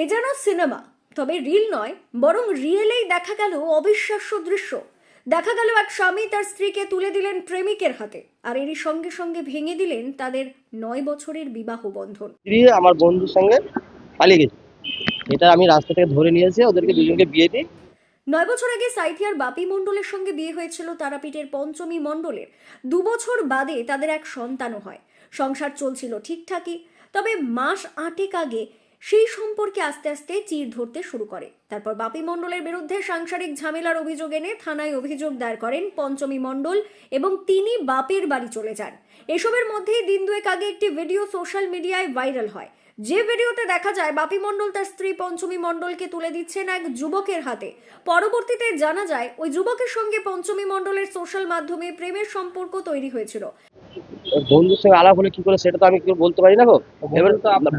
এ যেন সিনেমা তবে রিল নয় বরং রিয়েলেই দেখা গেল অবিশ্বাস্য দৃশ্য। দেখা গেল এক স্বামী তার স্ত্রীকে তুলে দিলেন প্রেমিকের হাতে আর এরই সঙ্গে সঙ্গে ভেঙে দিলেন তাদের নয় বছরের বিবাহ বন্ধন। আমার বন্ধুর সঙ্গে পালিয়ে গেছে। এটা আমি রাস্তা থেকে ধরে নিয়ে এসে ওদেরকে দুজনকে বিয়ে দিই। নয় বছর আগে সাইথিয়ার বাপি মণ্ডলের সঙ্গে বিয়ে হয়েছিল তারাপীঠের পঞ্চমী মণ্ডলের। দু বছর বাদে তাদের এক সন্তানও হয়। সংসার চলছিল ঠিকঠাকই তবে মাস আটেক আগে সেই সম্পর্কে আস্তে আস্তে চির ধরতে শুরু করে। তারপর বাপি মণ্ডলের বিরুদ্ধে সাংসারিক ঝামেলার অভিযোগ এনে থানায় অভিযোগ দায়ের করেন পঞ্চমী মণ্ডল এবং তিনি বাপের বাড়ি চলে যান। এসবের মধ্যেই দিন দুয়েক আগে একটি ভিডিও সোশ্যাল মিডিয়ায় ভাইরাল হয়। যে ভিডিওতে দেখা যায়, বাপি মণ্ডল তার স্ত্রী পঞ্চমী মণ্ডলকে তুলে দিচ্ছেন এক যুবকের হাতে। পরবর্তীতে জানা যায়, ওই যুবকের সঙ্গে পঞ্চমী মণ্ডলের সোশ্যাল মাধ্যমে প্রেমের সম্পর্ক তৈরি হয়েছিল। বন্ধুর সঙ্গে আলাপ হলে কি করে সেটা তো আমি কি করে বলতে পারি না গো। এবার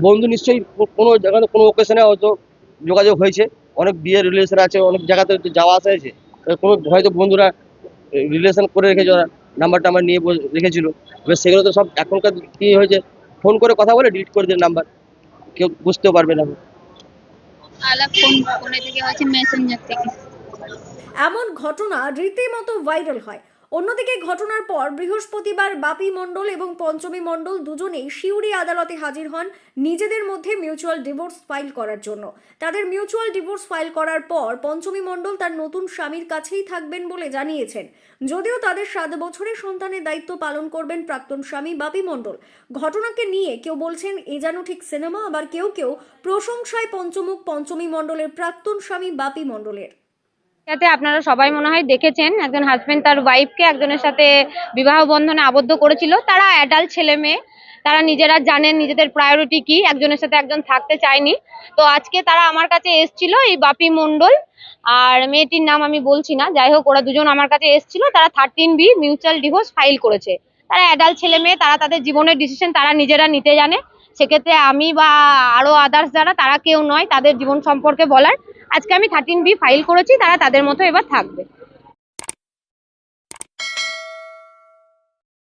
বন্ধু নিশ্চয়ই কোনো জায়গাতে কোনো ওকেশনে হয়তো যোগাযোগ হয়েছে। অনেক বিয়ের রিলেশন আছে অনেক জায়গাতে তো যাওয়া আসা হয়েছে। কোনো হয়তো বন্ধুরা রিলেশন করে রেখেছে ওরা নাম্বার টাম্বার নিয়ে রেখেছিল। এবার সেগুলো তো সব এখনকার কি হয়েছে ফোন করে কথা বলে ডিলিট করে দেয় নাম্বার কেউ বুঝতেও পারবে না। আলাপ ফোন ফোনে থেকে হয়েছে মেসেঞ্জার থেকে। এমন ঘটনা রীতিমতো ভাইরাল হয়। অন্যদিকে ঘটনার পর বৃহস্পতিবার বাপি মণ্ডল এবং পঞ্চমী মণ্ডল দুজনেই শিউরি আদালতে হাজির হন নিজেদের মধ্যে মিউচুয়াল ডিভোর্স ফাইল করার জন্য। তাদের মিউচুয়াল ডিভোর্স ফাইল করার পর পঞ্চমী মণ্ডল তার নতুন স্বামীর কাছেই থাকবেন বলে জানিয়েছেন। যদিও তাদের সাত বছরের সন্তানের দায়িত্ব পালন করবেন প্রাক্তন স্বামী বাপি মণ্ডল। ঘটনাকে নিয়ে কেউ বলছেন, এ যেন ঠিক সিনেমা। আবার কেউ কেউ, প্রশংসায় পঞ্চমুখ পঞ্চমী মণ্ডলের প্রাক্তন স্বামী বাপি মণ্ডলের। যাতে আপনারা সবাই মনে হয় দেখেছেন, একজন হাজবেন্ড তার ওয়াইফকে একজনের সাথে বিবাহ বন্ধনে আবদ্ধ করেছিল। তারা অ্যাডাল্ট ছেলে মেয়ে, তারা নিজেরা জানেন নিজেদের প্রায়োরিটি কি, একজনের সাথে একজন থাকতে চায়নি। তো আজকে তারা আমার কাছে এসছিল এই বাপি মণ্ডল, আর মেয়েটির নাম আমি বলছি না, যাই হোক ওরা দুজন আমার কাছে এসছিল, তারা thirteen B mutual divorce file করেছে। তারা অ্যাডাল্ট ছেলে মেয়ে, তারা তাদের জীবনের ডিসিশন তারা নিজেরা নিতে জানে। সেক্ষেত্রে আমি বা আরও আদার্স যারা, তারা কেউ নয়, তাদের জীবন সম্পর্কে বলার। আজকে আমি থার্টিন বি ফাইল করেছি তারা তাদের মতো এবার থাকবে।